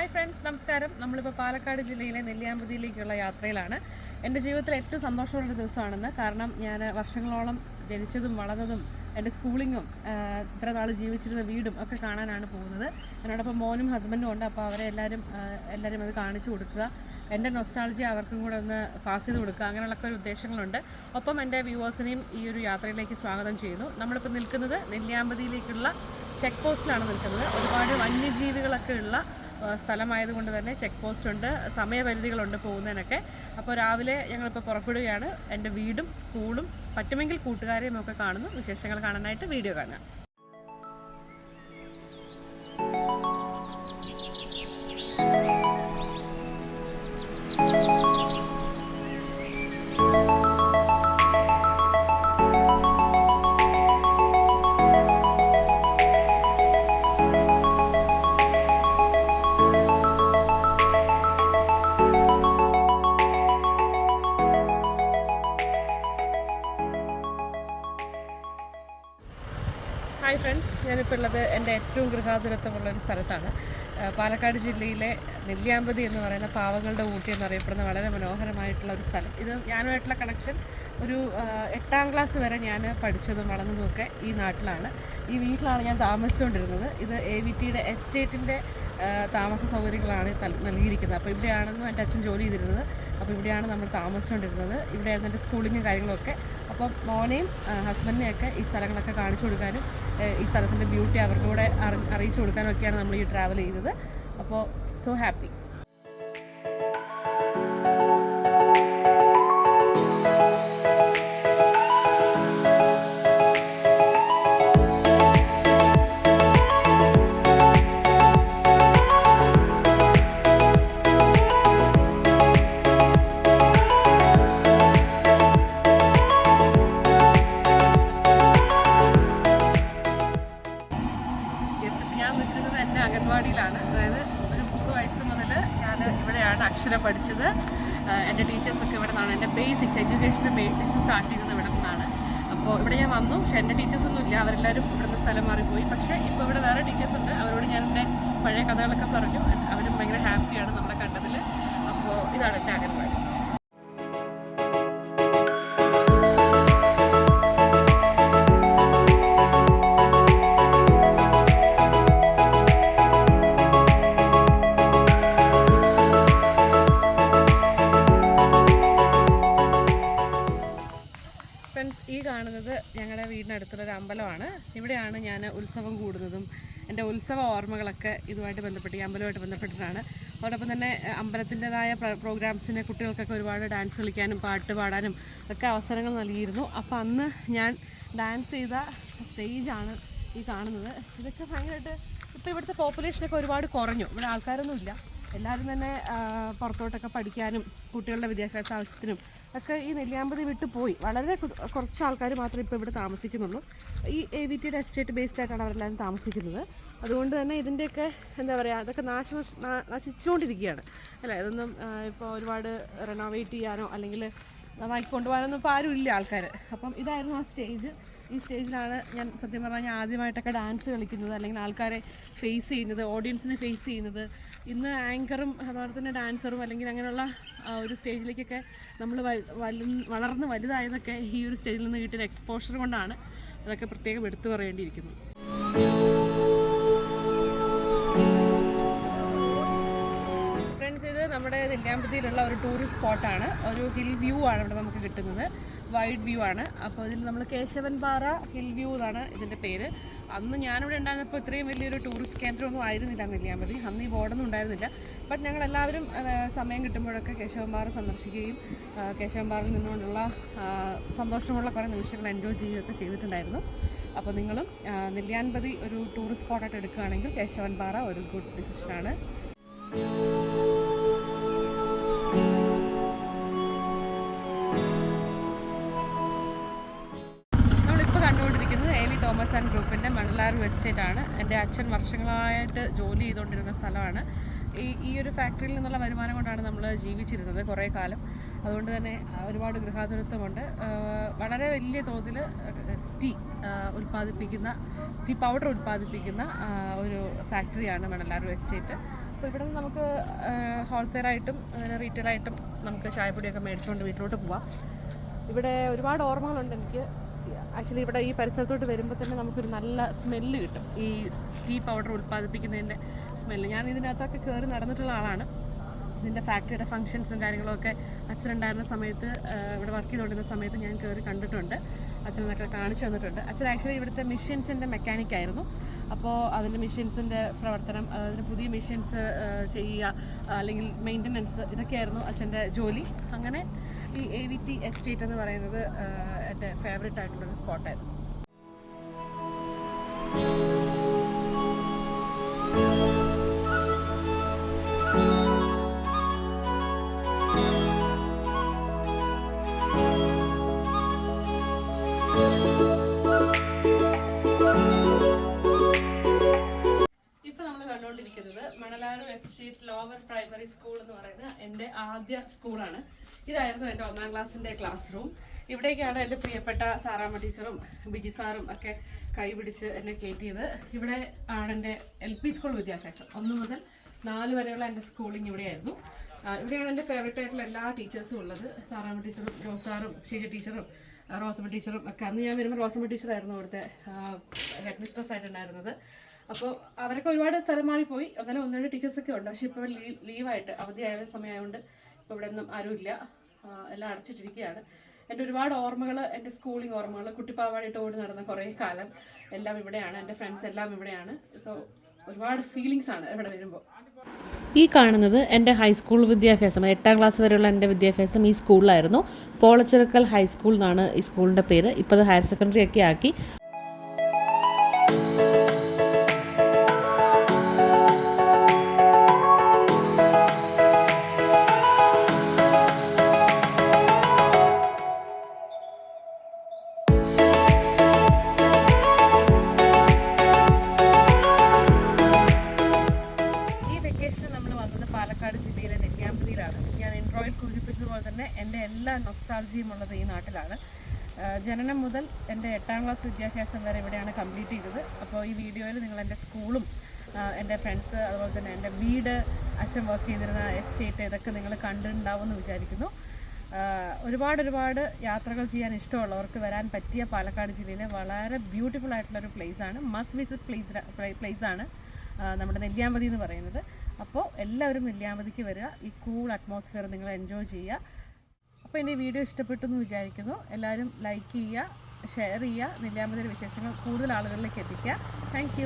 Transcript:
Hi friends നമസ്കാരം. നമ്മളിപ്പോൾ പാലക്കാട് ജില്ലയിലെ നെല്ലിയാമ്പതിയിലേക്കുള്ള യാത്രയിലാണ്. എന്റെ ജീവിതത്തിൽ ഏറ്റവും സന്തോഷമുള്ള ദിവസമാണെന്ന്. കാരണം ഞാൻ വർഷങ്ങളോളം ജനിച്ചതും വളർന്നതും എന്റെ സ്കൂളിങ്ങും ഇത്ര നാൾ ജീവിച്ചിരുന്ന വീടും ഒക്കെ കാണാനാണ് പോകുന്നത്. എന്നോടൊപ്പം മോനും ഹസ്ബൻഡും ഉണ്ട്. അപ്പോൾ അവരെ എല്ലാവരും എല്ലാവരും അത് കാണിച്ചു കൊടുക്കുക. എന്റെ നൊസ്റ്റാളജി അവർക്കും കൂടെ ഒന്ന് പാസ് ചെയ്ത് കൊടുക്കുക. അങ്ങനെയുള്ള ഒരു ഉദ്ദേശങ്ങളുണ്ട്. ഒപ്പം എന്റെ വ്യൂവേഴ്സിനെയും ഈ ഒരു യാത്രയിലേക്ക് സ്വാഗതം ചെയ്യുന്നു. നമ്മളിപ്പോൾ നിൽക്കുന്നത് നെല്ലിയാമ്പതിയിലേക്കുള്ള ചെക്ക് പോസ്റ്റിലാണ് നിൽക്കുന്നത്. ഒരുപാട് വന്യജീവികളൊക്കെ ഉള്ള സ്ഥലമായതുകൊണ്ട് തന്നെ ചെക്ക് പോസ്റ്റ് ഉണ്ട് സമയപരിധികളുണ്ട് പോകുന്നതിനൊക്കെ. അപ്പോൾ രാവിലെ ഞങ്ങളിപ്പോൾ പുറപ്പെടുകയാണ്. എന്റെ വീടും സ്കൂളും പറ്റുമെങ്കിൽ കൂട്ടുകാരെയും ഒക്കെ കാണുന്നു. വിശേഷങ്ങൾ കാണാനായിട്ട് വീഡിയോ കാണാം ഫ്രണ്ട്സ് ഞാനിപ്പോൾ ഉള്ളത് എന്റെ ഏറ്റവും ഗൃഹാതുരത്വമുള്ള ഒരു സ്ഥലത്താണ്. പാലക്കാട് ജില്ലയിലെ നെല്ലിയാമ്പതി എന്ന് പറയുന്ന പാവകളുടെ ഊട്ടി എന്നറിയപ്പെടുന്ന വളരെ മനോഹരമായിട്ടുള്ള ഒരു സ്ഥലം. ഇത് ഞാനുമായിട്ടുള്ള കണക്ഷൻ ഒരു എട്ടാം ക്ലാസ് വരെ ഞാൻ പഠിച്ചതും വളർന്നതുമൊക്കെ ഈ നാട്ടിലാണ്. ഈ വീട്ടിലാണ് ഞാൻ താമസിച്ചുകൊണ്ടിരുന്നത്. ഇത് എ വി ടിയുടെ എസ്റ്റേറ്റിന്റെ താമസ സൗകര്യങ്ങളാണ് നൽകിയിരിക്കുന്നത്. അപ്പോൾ ഇവിടെയാണെന്നും എന്റെ അച്ഛൻ ജോലി ചെയ്തിരുന്നത്. അപ്പോൾ ഇവിടെയാണ് നമ്മൾ താമസിച്ചുകൊണ്ടിരുന്നത്. ഇവിടെയായിരുന്നു എന്റെ സ്കൂളിങ്ങും കാര്യങ്ങളൊക്കെ. അപ്പം മോനെയും ഹസ്ബൻഡിനെയൊക്കെ ഈ സ്ഥലങ്ങളൊക്കെ കാണിച്ചു കൊടുക്കാനും ഈ സ്ഥലത്തിന്റെ ബ്യൂട്ടി അവർക്കൂടെ അറിയിച്ചു കൊടുക്കാനൊക്കെയാണ് നമ്മൾ ഈ ട്രാവൽ ചെയ്തത്. അപ്പോൾ സോ ഹാപ്പി അക്ഷരം പഠിച്ചത്. എന്റെ ടീച്ചേഴ്സൊക്കെ ഇവിടെ നിന്നാണ്. എന്റെ ബേസിക്സ് എഡ്യൂക്കേഷന്റെ ബേസിക്സ് സ്റ്റാർട്ട് ചെയ്യുന്നത് ഇവിടെ നിന്നാണ്. അപ്പോൾ ഇവിടെ ഞാൻ വന്നു. പക്ഷേ എന്റെ ടീച്ചേഴ്സൊന്നും ഇല്ല അവരെല്ലാവരും ഇവിടുന്ന് സ്ഥലം മാറിപ്പോയി. പക്ഷേ ഇപ്പോൾ ഇവിടെ വേറെ ടീച്ചേഴ്സ് ഉണ്ട് അവരോട് ഞാൻ എന്റെ പഴയ കഥകളൊക്കെ പറഞ്ഞു. അവരും ഭയങ്കര ഹാപ്പിയാണ്. നമ്മളെ കാണുന്നത് ഞങ്ങളുടെ വീടിനടുത്തുള്ളൊരു അമ്പലമാണ്. ഇവിടെയാണ് ഞാൻ ഉത്സവം കൂടുന്നതും എന്റെ ഉത്സവ ഓർമ്മകളൊക്കെ ഇതുമായിട്ട് ബന്ധപ്പെട്ട് ഈ അമ്പലമായിട്ട് ബന്ധപ്പെട്ടിട്ടാണ്. അതോടൊപ്പം തന്നെ അമ്പലത്തിന്റെതായ പ്രോഗ്രാംസിന് കുട്ടികൾക്കൊക്കെ ഒരുപാട് ഡാൻസ് കളിക്കാനും പാട്ട് പാടാനും ഒക്കെ അവസരങ്ങൾ നൽകിയിരുന്നു. അപ്പോൾ അന്ന് ഞാൻ ഡാൻസ് ചെയ്ത സ്റ്റേജാണ് ഈ കാണുന്നത്. ഇതൊക്കെ ഭയങ്കരമായിട്ട് ഇപ്പോൾ ഇവിടുത്തെ പോപ്പുലേഷനൊക്കെ ഒരുപാട് കുറഞ്ഞു. ഇവിടെ ആൾക്കാരൊന്നുമില്ല. എല്ലാവരും തന്നെ പുറത്തോട്ടൊക്കെ പഠിക്കാനും കുട്ടികളുടെ വിദ്യാഭ്യാസ ആവശ്യത്തിനും ഒക്കെ ഈ നെല്ലിയാമ്പതി വിട്ട് പോയി. വളരെ കുറച്ച് ആൾക്കാർ മാത്രമേ ഇപ്പോൾ ഇവിടെ താമസിക്കുന്നുള്ളൂ. ഈ എ വി ടിയുടെ എസ്റ്റേറ്റ് ബേസ്ഡ് ആയിട്ടാണ് അവരെല്ലാവരും താമസിക്കുന്നത്. അതുകൊണ്ട് തന്നെ ഇതിന്റെയൊക്കെ എന്താ പറയുക അതൊക്കെ നാശ നശിച്ചുകൊണ്ടിരിക്കുകയാണ്. അല്ലേ? ഇതൊന്നും ഇപ്പോൾ ഒരുപാട് റെനോവേറ്റ് ചെയ്യാനോ അല്ലെങ്കിൽ നന്നാക്കി കൊണ്ടുപോകാനൊന്നും ഇപ്പോൾ ആരും ഇല്ല ആൾക്കാർ അപ്പം ഇതായിരുന്നു ആ സ്റ്റേജ് ഈ സ്റ്റേജിലാണ് ഞാൻ സത്യം പറഞ്ഞാൽ ഞാൻ ആദ്യമായിട്ടൊക്കെ ഡാൻസ് കളിക്കുന്നത് അല്ലെങ്കിൽ ആൾക്കാരെ ഫേസ് ചെയ്യുന്നത് ഓഡിയൻസിനെ ഫേസ് ചെയ്യുന്നത്. ഇന്ന് ആങ്കറും അതുപോലെ തന്നെ ഡാൻസറും അല്ലെങ്കിൽ അങ്ങനെയുള്ള ഒരു സ്റ്റേജിലേക്കൊക്കെ നമ്മൾ വളർന്ന് വലുതായതൊക്കെ ഈ ഒരു സ്റ്റേജിൽ നിന്ന് കിട്ടിയ എക്സ്പോഷർ കൊണ്ടാണ് അതൊക്കെ പ്രത്യേകം എടുത്തു പറയേണ്ടിയിരിക്കുന്നത്. ഫ്രണ്ട്സ് ഇത് നമ്മുടെ നെല്ലിയാമ്പതിയിലുള്ള ഒരു ടൂറിസ്റ്റ് സ്പോട്ടാണ് ഒരു ഹിൽ വ്യൂ ആണ് ഇവിടെ നമുക്ക് കിട്ടുന്നത്. വൈഡ് വ്യൂ ആണ്. അപ്പോൾ ഇതിൽ നമ്മൾ കേശവൻ പാറ ഹിൽ വ്യൂ എന്നാണ് ഇതിന്റെ പേര്. അന്ന് ഞാനിവിടെ ഉണ്ടായിരുന്നപ്പോൾ ഇത്രയും വലിയൊരു ടൂറിസ്റ്റ് കേന്ദ്രമൊന്നും ആയിരുന്നില്ല നെല്ലിയാമ്പതി. അന്ന് ഈ ബോർഡൊന്നും ഉണ്ടായിരുന്നില്ല. ബട്ട് ഞങ്ങൾ എല്ലാവരും സമയം കിട്ടുമ്പോഴൊക്കെ കേശവന്മാർ സന്ദർശിക്കുകയും കേശവന്മാറിൽ നിന്നുകൊണ്ടുള്ള സന്തോഷമുള്ള കുറേ നിമിഷങ്ങൾ എൻജോയ് ചെയ്യുകയൊക്കെ ചെയ്തിട്ടുണ്ടായിരുന്നു. അപ്പോൾ നിങ്ങളും നെല്ലിയാമ്പതി ഒരു ടൂറിസ്റ്റ് സ്പോട്ടായിട്ട് എടുക്കുകയാണെങ്കിൽ കേശവൻപാറ ഒരു ഗുഡ് ഡിസിഷനാണ് മണലാർ എസ്റ്റേറ്റ് ആണ്. എന്റെ അച്ഛൻ വർഷങ്ങളായിട്ട് ജോലി ചെയ്തുകൊണ്ടിരുന്ന സ്ഥലമാണ്. ഈ ഈ ഒരു ഫാക്ടറിയിൽ നിന്നുള്ള വരുമാനം കൊണ്ടാണ് നമ്മൾ ജീവിച്ചിരുന്നത് കുറേ കാലം. അതുകൊണ്ട് തന്നെ ഒരുപാട് ഗൃഹാതുരത്വമുണ്ട്. വളരെ വലിയ തോതിൽ ടീ ഉൽപ്പാദിപ്പിക്കുന്ന ടീ പൗഡർ ഉൽപ്പാദിപ്പിക്കുന്ന ഒരു ഫാക്ടറിയാണ് മണലാർ എസ്റ്റേറ്റ് അപ്പോൾ ഇവിടെ നിന്ന് നമുക്ക് ഹോൾസെയിലായിട്ടും അങ്ങനെ റീറ്റെയിലായിട്ടും നമുക്ക് ചായപ്പൊടിയൊക്കെ മേടിച്ചുകൊണ്ട് വീട്ടിലോട്ട് പോവാം. ഇവിടെ ഒരുപാട് ഓർമ്മകളുണ്ട് എനിക്ക്. ആക്ച്വലി ഇവിടെ ഈ പരിസരത്തോട്ട് വരുമ്പോൾ തന്നെ നമുക്കൊരു നല്ല സ്മെല്ല് കിട്ടും. ഈ ടീ പൗഡർ ഉൽപ്പാദിപ്പിക്കുന്നതിന്റെ സ്മെല്ല് ഞാൻ ഇതിനകത്തൊക്കെ കയറി നടന്നിട്ടുള്ള ആളാണ്. ഇതിന്റെ ഫാക്ടറിയുടെ ഫങ്ഷൻസും കാര്യങ്ങളൊക്കെ അച്ഛനുണ്ടായിരുന്ന സമയത്ത് ഇവിടെ വർക്ക് ചെയ്തുകൊണ്ടിരുന്ന സമയത്ത് ഞാൻ കയറി കണ്ടിട്ടുണ്ട്. അച്ഛനൊക്കെ കാണിച്ചു തന്നിട്ടുണ്ട്. അച്ഛൻ ആക്ച്വലി ഇവിടുത്തെ മെഷീൻസിന്റെ മെക്കാനിക് ആയിരുന്നു. അപ്പോൾ അതിന്റെ മെഷീൻസിന്റെ പ്രവർത്തനം അതിന് പുതിയ മെഷീൻസ് ചെയ്യുക അല്ലെങ്കിൽ മെയിന്റനൻസ് ഇതൊക്കെയായിരുന്നു അച്ഛന്റെ ജോലി. അങ്ങനെ ഈ എ വി ടി എസ്റ്റേറ്റ് എന്ന് പറയുന്നത് എന്റെ ഫേവറേറ്റ് ആയിട്ടുള്ളൊരു സ്പോട്ടായിരുന്നു പ്രൈമറി സ്കൂൾ എന്ന് പറയുന്നത് എന്റെ ആദ്യ സ്കൂളാണ് ഇതായിരുന്നു എന്റെ ഒന്നാം ക്ലാസ്സിന്റെ ക്ലാസ് റൂം ഇവിടേക്കാണ് എന്റെ പ്രിയപ്പെട്ട സാറാമ്മ ടീച്ചറും ബിജി സാറും ഒക്കെ കൈപിടിച്ച് എന്നെ കയറ്റിയത്. ഇവിടെ ആണ് എന്റെ എൽ പി സ്കൂൾ വിദ്യാഭ്യാസം. ഒന്ന് മുതൽ നാല് വരെയുള്ള എന്റെ സ്കൂളിംഗ് ഇവിടെയായിരുന്നു. ഇവിടെയാണ് എന്റെ ഫേവറേറ്റ് ആയിട്ടുള്ള എല്ലാ ടീച്ചേഴ്സും ഉള്ളത്. സാറാമ്മ ടീച്ചറും ജോസ് ഷീജ ടീച്ചറും റോസമ്മ ടീച്ചറും ഒക്കെ. അന്ന് ഞാൻ വരുമ്പോൾ റോസമ്മ ടീച്ചറായിരുന്നു അവിടുത്തെ ഹെഡ് മിസ്ട്രസ് ആയിട്ടുണ്ടായിരുന്നത് അപ്പോൾ അവരൊക്കെ ഒരുപാട് സ്ഥലം മാറിപ്പോയി. അങ്ങനെ ഒന്ന് രണ്ട് ടീച്ചേഴ്സൊക്കെ ഉണ്ട്. പക്ഷേ ഇപ്പോൾ ലീവ് ലീവായിട്ട് അവധിയായ സമയമായതുകൊണ്ട് ഇപ്പോൾ ഇവിടെ ഒന്നും ആരുമില്ല എല്ലാം അടച്ചിട്ടിരിക്കുകയാണ് എന്റെ ഒരുപാട് ഓർമ്മകൾ എന്റെ സ്കൂളിംഗ് ഓർമ്മകൾ കുട്ടിപ്പാവാടിയിട്ട് ഓടി നടന്ന കുറേ കാലം എല്ലാം ഇവിടെയാണ്. എന്റെ ഫ്രണ്ട്സ് എല്ലാം ഇവിടെയാണ്. സോ ഒരുപാട് ഫീലിങ്സ് ആണ് ഇവിടെ വരുമ്പോൾ. ഈ കാണുന്നത് എന്റെ ഹൈസ്കൂൾ വിദ്യാഭ്യാസം എട്ടാം ക്ലാസ് വരെയുള്ള എന്റെ വിദ്യാഭ്യാസം ഈ സ്കൂളിലായിരുന്നു പോളച്ചിറക്കൽ ഹൈസ്കൂൾ എന്നാണ് ഈ സ്കൂളിന്റെ പേര്. ഇപ്പോൾ അത് ഹയർ സെക്കൻഡറി ഒക്കെ ആക്കി. എന്റെ എല്ലാ നൊസ്റ്റാൾജിയും ഉള്ളത് ഈ നാട്ടിലാണ്. ജനനം മുതൽ എന്റെ എട്ടാം ക്ലാസ് വിദ്യാഭ്യാസം വരെ ഇവിടെയാണ് കംപ്ലീറ്റ് ചെയ്തത്. അപ്പോൾ ഈ വീഡിയോയിൽ നിങ്ങൾ എന്റെ സ്കൂളും എന്റെ ഫ്രണ്ട്സ് അതുപോലെ തന്നെ എന്റെ വീട് അച്ഛൻ വർക്ക് ചെയ്തിരുന്ന എസ്റ്റേറ്റ് ഇതൊക്കെ നിങ്ങൾ കണ്ടിട്ടുണ്ടാവുമെന്ന് വിചാരിക്കുന്നു. ഒരുപാട് ഒരുപാട് യാത്രകൾ ചെയ്യാൻ ഇഷ്ടമുള്ളവർക്ക് വരാൻ പറ്റിയ പാലക്കാട് ജില്ലയിലെ വളരെ ബ്യൂട്ടിഫുൾ ആയിട്ടുള്ളൊരു ആണ്. മസ്റ്റ് വിസിറ്റ് പ്ലേസ് പ്ലേസ് ആണ് നമ്മുടെ നെല്ലിയാമ്പതി എന്ന് പറയുന്നത്. അപ്പോൾ എല്ലാവരും നെല്ലിയാമ്പതിക്ക് വരിക. ഈ കൂൾ അറ്റ്മോസ്ഫിയർ നിങ്ങൾ എൻജോയ് ചെയ്യുക. അപ്പോൾ എന്റെ വീഡിയോ ഇഷ്ടപ്പെട്ടു എന്ന് വിചാരിക്കുന്നു. എല്ലാവരും ലൈക്ക് ചെയ്യുക ഷെയർ ചെയ്യുക. നെല്ലിയാമ്പതിയുടെ വിശേഷങ്ങൾ കൂടുതൽ ആളുകളിലേക്ക് എത്തിക്കുക. താങ്ക്